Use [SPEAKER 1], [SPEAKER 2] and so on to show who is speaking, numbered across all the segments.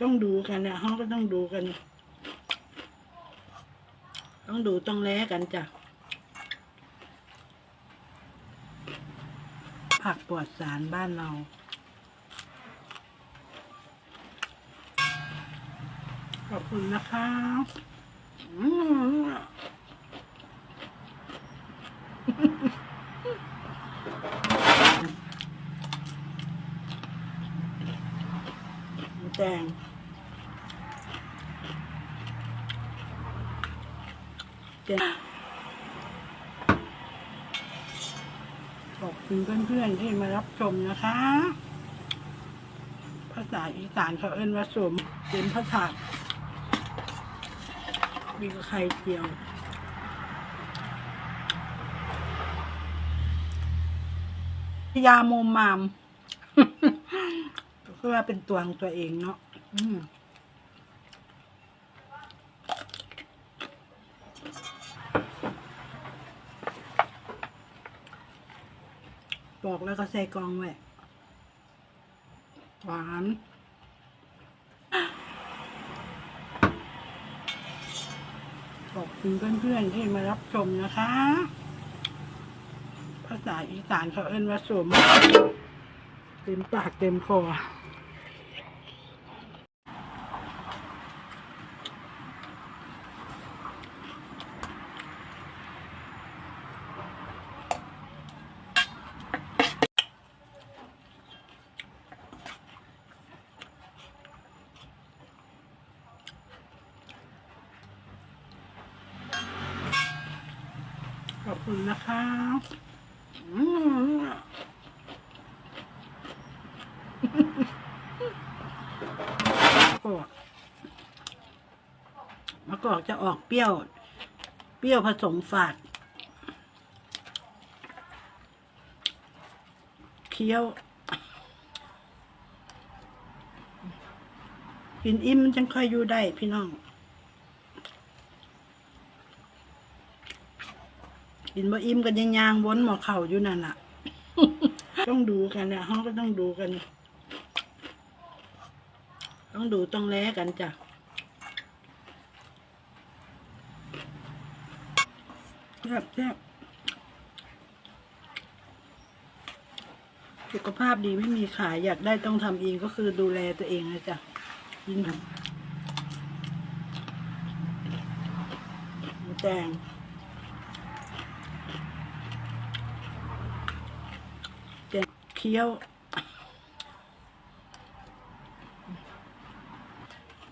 [SPEAKER 1] ต้องดูกันเนี่ยเขาก็ต้องดูกัน ต้องดูต้องแลกันจ้ะ ผักปลอดสารบ้านเราขอบคุณนะคะอืมแตงแตง ขอบคุณเพื่อนๆที่มารับชมนะคะ ภาษาอีสานเขาเอิ้นว่าสมเป็นภาษามีกไข่เจียวยาโมมาม ก็ว่าเป็นตัวของตัวเองเนาะ อืมบอกแล้วก็ใส่กล่องไว้หวานขอบคุณเพื่อนๆที่มารับชมนะคะ ภาษาอีสานเขาเอิ้นว่าสมเต็มปากเต็มคอ คุณนะคะอืมะกอกมะกอกจะออกเปรี้ยว เปรี้ยวผสมฝาด เคี้ยว กินอิ่มมันจังค่อยอยู่ได้พี่น้อง กินบ่อิ่มกันยังยางวนหมอเข่าอยู่นั่นล่ะ ต้องดูกันเนี่ยเขาก็ต้องดูกัน ต้องดูต้องแลกันจ้ะแซ่บแซ่บสุขภาพดีไม่มีขายอยากได้ต้องทำเองก็คือดูแลตัวเองนะจ๊ะยิ่งทำหมูแดง แกงเคี้ยว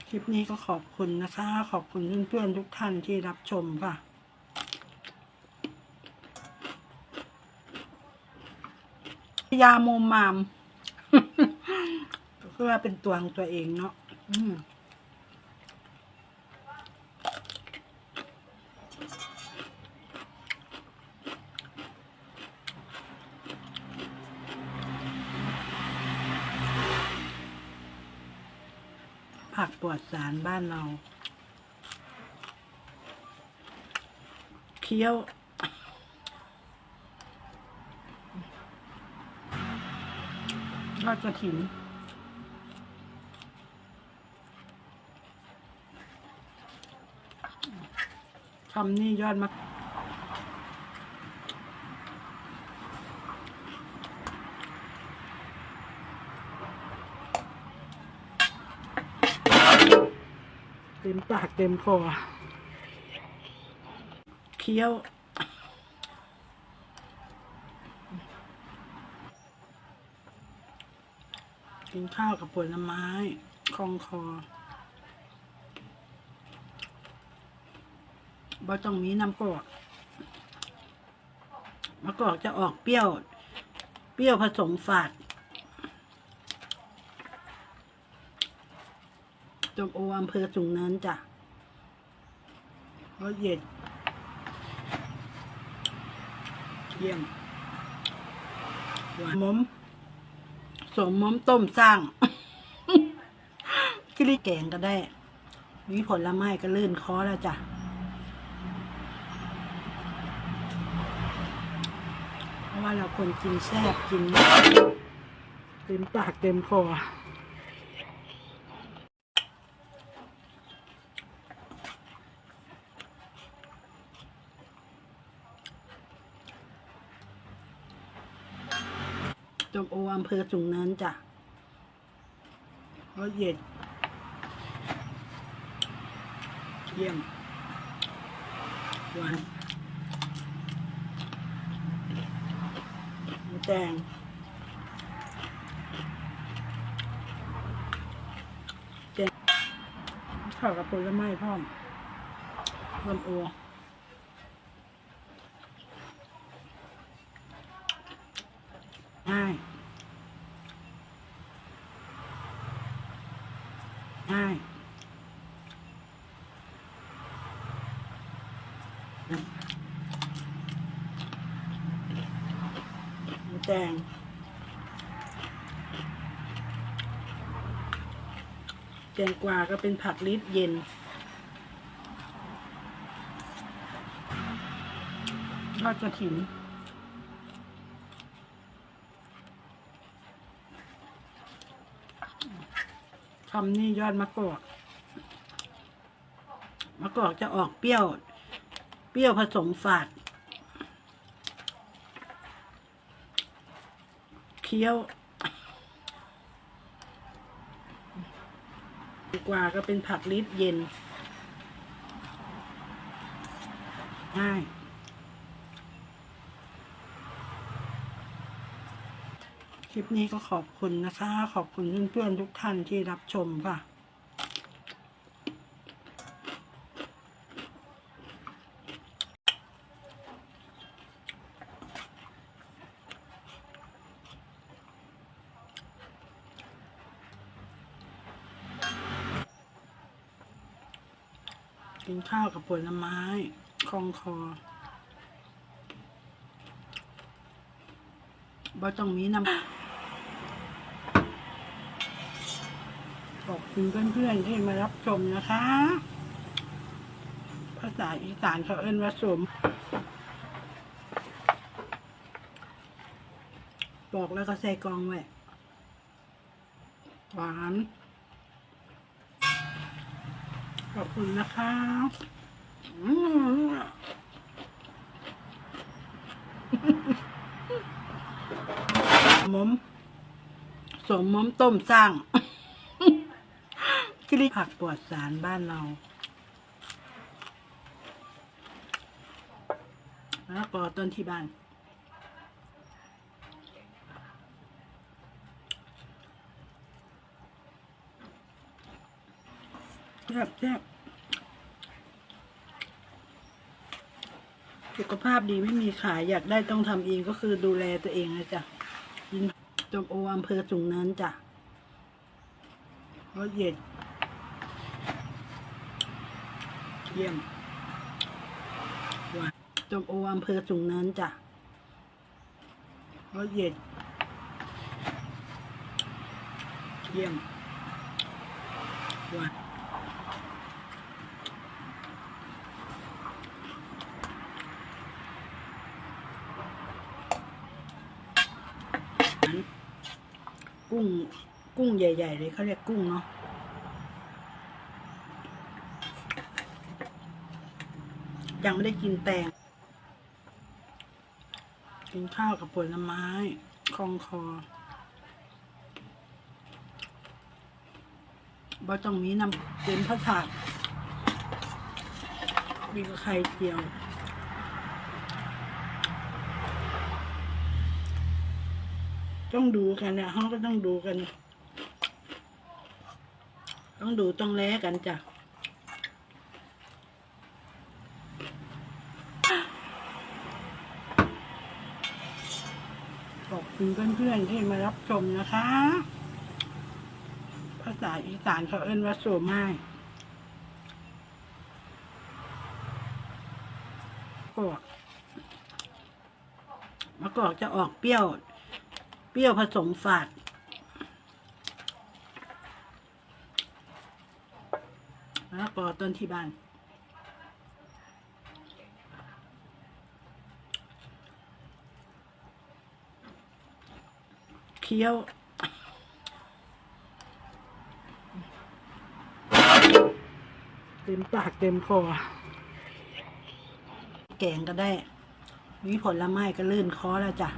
[SPEAKER 1] คลิปนี้ก็ขอบคุณนะคะ ขอบคุณเพื่อนๆทุกท่านที่รับชมค่ะยาโมมามก็ว่าเป็นตัวของตัวเองเนาะ วัติศาสารบ้านเรา เคี้ยวทอดกระถิ่นคำนี้ยอดมาก ต็มปากเต็มคอเคี้ยวกินข้าวกับผลไม้คลองคอบ่ต้องมีน้ำกอกมะกอกจะออกเปรี้ยว เปรี้ยวผสมฝาด มโออำเภอสูงเนินจ้ะรสเย็นเยี่ยมหวานมมสมมมต้มสร้างกิริแกงก็ได้ มีผลไม้ก็ลื่นคอแล้วจ้ะเพราะว่าเราคนกินแซ่บกินเต็มปากเต็มคอ มโออำเภอสูงเนินจ้ะรถเย็ดเยี่ยมหวานหมูแดงแกงข้าวกับผลไม้พร้อมลำโอง่ายง่ายหมู แดงแตงกวาก็เป็นผักลิตรเย็น ทอดกระถิ่นคำนี้ยอดมะกอก มะกอกจะออกเปรี้ยว เปรี้ยวผสมฝาด เคี้ยวดีกว่าก็เป็นผักลิตรเย็น ง่ายคลิปนี้ก็ขอบคุณนะคะ ขอบคุณเพื่อนๆทุกท่านที่รับชมค่ะ กินข้าวกับผลไม้คลองคอบ่ต้องมีน้ำขอบคุณเพื่อนๆที่มารับชมนะคะ ภาษาอีสานเขาเอิ้นว่าสม บอกแล้วก็ใส่กองไว้หวาน อบคุณนะคะอืมมมสมมมต้มสร้างกิริผักปลอดสารบ้านเราแล้วก็ต้นที่บ้านแซ่บแซ่บ สุขภาพดีไม่มีขายอยากได้ต้องทำเองก็คือดูแลตัวเองนะจ๊ะยินจมโออำเภอสูงเนินจ้ะรถเย็ดเยี่ยมหวานจมโออำเภอสูงเนินจ้ะรถเย็ดเยี่ยมหวาน กุ้ง กุ้งใหญ่ ๆ เลยเขาเรียกกุ้งเนาะยังไม่ได้กินแตง กินข้าวกับผลไม้คลองคอบ่ต้องมีน้ำเป็นพระถาดมีกับไข่เจียว ต้องดูกันเนี่ยเขาก็ต้องดูกัน ต้องดูต้องแลกันจ้ะขอบคุณเพื่อนๆที่มารับชมนะคะ ภาษาอีสานเขาเอิ้นว่าโซไม้กอกมะกอกจะออกเปรี้ยว เปรี้ยวผสมฝาดแล้วก็ต้นที่บ้าน เคี้ยวเต็มปากเต็มคอแกงก็ได้ วิผลไม้ก็ลื่นคอแล้วจ้ะ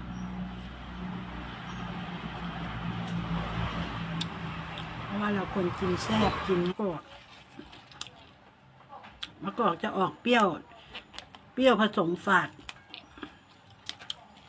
[SPEAKER 1] ว่าเราคนกินแซ่บกินมะกอกมะกอกจะออกเปรี้ยว เปรี้ยวผสมฝาด